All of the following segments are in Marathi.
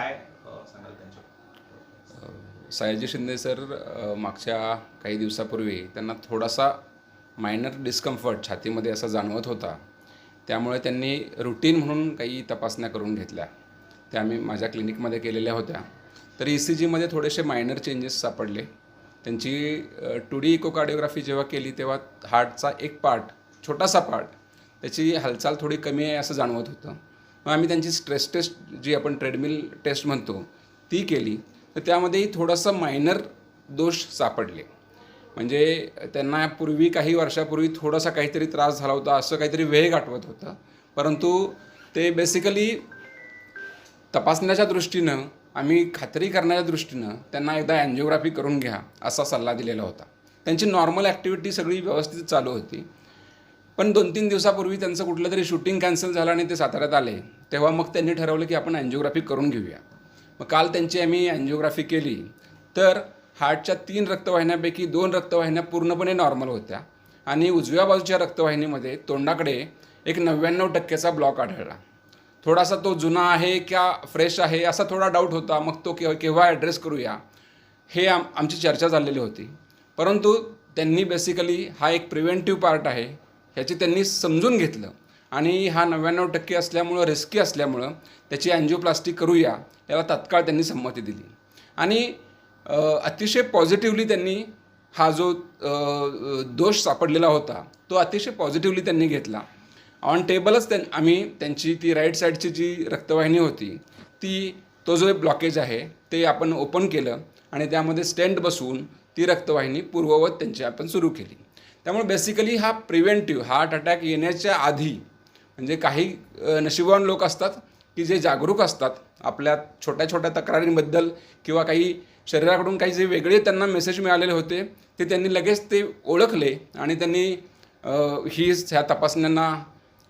काय सांगाल त्यांच्या? सयाजी शिंदे सर मागच्या काही दिवसापूर्वी त्यांना थोडासा मायनर डिस्कम्फर्ट छातीमध्ये असा जाणवत होता. त्यामुळे त्यांनी रुटीन म्हणून काही तपासण्या करून घेतल्या. त्या आम्ही माझ्या क्लिनिकमध्ये केलेल्या होत्या. तर ई सी जीमध्ये थोडेसे मायनर चेंजेस सापडले. त्यांची टू डी इकोकार्डिओग्राफी जेव्हा केली तेव्हा हार्टचा एक पार्ट छोटासा पार्ट त्याची हालचाल थोडी कमी आहे असं जाणवत होतं. मग आम्ही त्यांची स्ट्रेस टेस्ट जी आपण ट्रेडमिल टेस्ट म्हणतो ती केली. तर त्यामध्येही थोडंसं मायनर दोष सापडले. म्हणजे त्यांना पूर्वी काही वर्षापूर्वी थोडासा काहीतरी त्रास झाला होता असं काहीतरी वेग आठवत होता. परंतु ते बेसिकली तपासण्याच्या दृष्टीनं आम्ही खात्री करण्याच्या दृष्टीनं त्यांना एकदा अँजिओग्राफी करून घ्या असा सल्ला दिलेला होता. त्यांची नॉर्मल ॲक्टिव्हिटी सगळी व्यवस्थित चालू होती. पण दोन तीन दिवसापूर्वी त्यांचं कुठलं तरी शूटिंग कॅन्सल झालं आणि ते साताऱ्यात आले. तेव्हा मग त्यांनी ठरवलं की आपण अँजिओग्राफी करून घेऊया. मग काल त्यांची आम्ही अँजिओग्राफी केली. तर हार्टच्या तीन रक्तवाहिन्यापैकी दोन रक्तवाहिन्या पूर्णपणे नॉर्मल होत्या आणि उजव्या बाजूच्या रक्तवाहिनीमध्ये तोंडाकडे एक नव्याण्णव टक्क्याचा ब्लॉक आढळला. थोडासा तो जुना आहे क्या फ्रेश आहे असा थोडा डाऊट होता. मग तो केव्हा केव्हा ॲड्रेस करूया? हे आम आमची चर्चा झालेली होती. परंतु त्यांनी बेसिकली हा एक प्रिव्हेंटिव्ह पार्ट आहे. ह्याची त्यांनी समजून घेतलं. आणि हा नव्याण्णव टक्के असल्यामुळं रिस्की असल्यामुळं त्याची अँजिओप्लास्टी करूया याला तात्काळ त्यांनी संमती दिली. आणि अतिशय पॉझिटिव्हली त्यांनी हा जो दोष सापडलेला होता तो अतिशय पॉझिटिव्हली त्यांनी घेतला. ऑन टेबलच त्यां आम्ही त्यांची ती राईट साईडची जी रक्तवाहिनी होती ती तो जो ब्लॉकेज आहे ते आपण ओपन केलं आणि त्यामध्ये स्टेंट बसवून ती रक्तवाहिनी पूर्ववत त्यांची आपण सुरू केली. त्यामुळे बेसिकली हा प्रिव्हेंटिव्ह हार्ट अटॅक येण्याच्या आधी म्हणजे काही नशिबवान लोक असतात की जे जागरूक असतात आपल्या छोट्या छोट्या तक्रारींबद्दल किंवा काही शरीराकडून काही जे वेगळे त्यांना मेसेज मिळालेले होते ते त्यांनी लगेच ते ओळखले आणि त्यांनी ही ह्या तपासण्यांना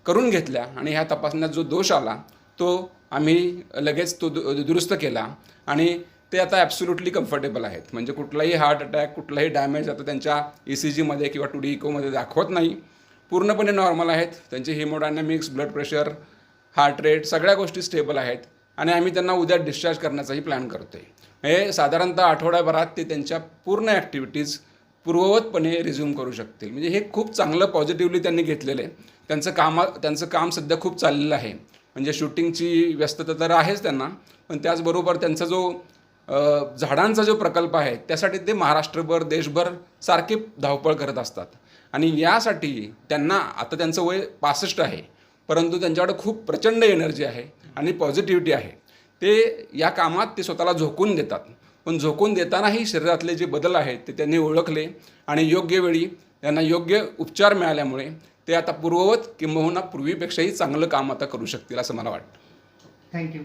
करून घेतल्या आणि ह्या तपासण्यात जो दोष आला तो आम्ही लगेच तो दु दुरुस्त केला. आणि ते आता ॲब्सोल्युटली कम्फर्टेबल आहेत. म्हणजे कुठलाही हार्ट अटॅक कुठलाही डॅमेज आता त्यांच्या ई सी जीमध्ये किंवा टू डी इकोमध्ये दाखवत नाही. पूर्णपणे नॉर्मल आहेत. त्यांचे haemodynamics blood pressure heart rate सगळ्या गोष्टी स्टेबल आहेत. आणि आम्ही त्यांना उद्या डिस्चार्ज करण्याचाही प्लॅन करतो आहे हे साधारणतः आठवड्याभरात ते त्यांच्या पूर्ण ॲक्टिव्हिटीज पूर्ववतपणे रिझ्यूम करू शकतील. म्हणजे हे खूप चांगलं पॉझिटिव्हली त्यांनी घेतलेलं आहे. त्यांचं कामा त्यांचं काम सध्या खूप चाललेलं आहे. म्हणजे शूटिंगची व्यस्तता तर आहेच त्यांना. पण त्याचबरोबर त्यांचा जो झाडांचा जो प्रकल्प आहे त्यासाठी ते महाराष्ट्रभर देशभर सारखे धावपळ करत असतात. आणि यासाठी त्यांना आता त्यांचं वय पासष्ट आहे परंतु त्यांच्याकडे खूप प्रचंड एनर्जी आहे आणि पॉझिटिव्हिटी आहे. ते या कामात ते स्वतःला झोकून देतात. पण झोकून देतानाही शरीरातले जे बदल आहेत ते त्यांनी ओळखले आणि योग्य वेळी त्यांना योग्य उपचार मिळाल्यामुळे ते आता पूर्ववत किंबहुना पूर्वीपेक्षाही चांगलं काम आता करू शकतील असं मला वाटतं. थँक्यू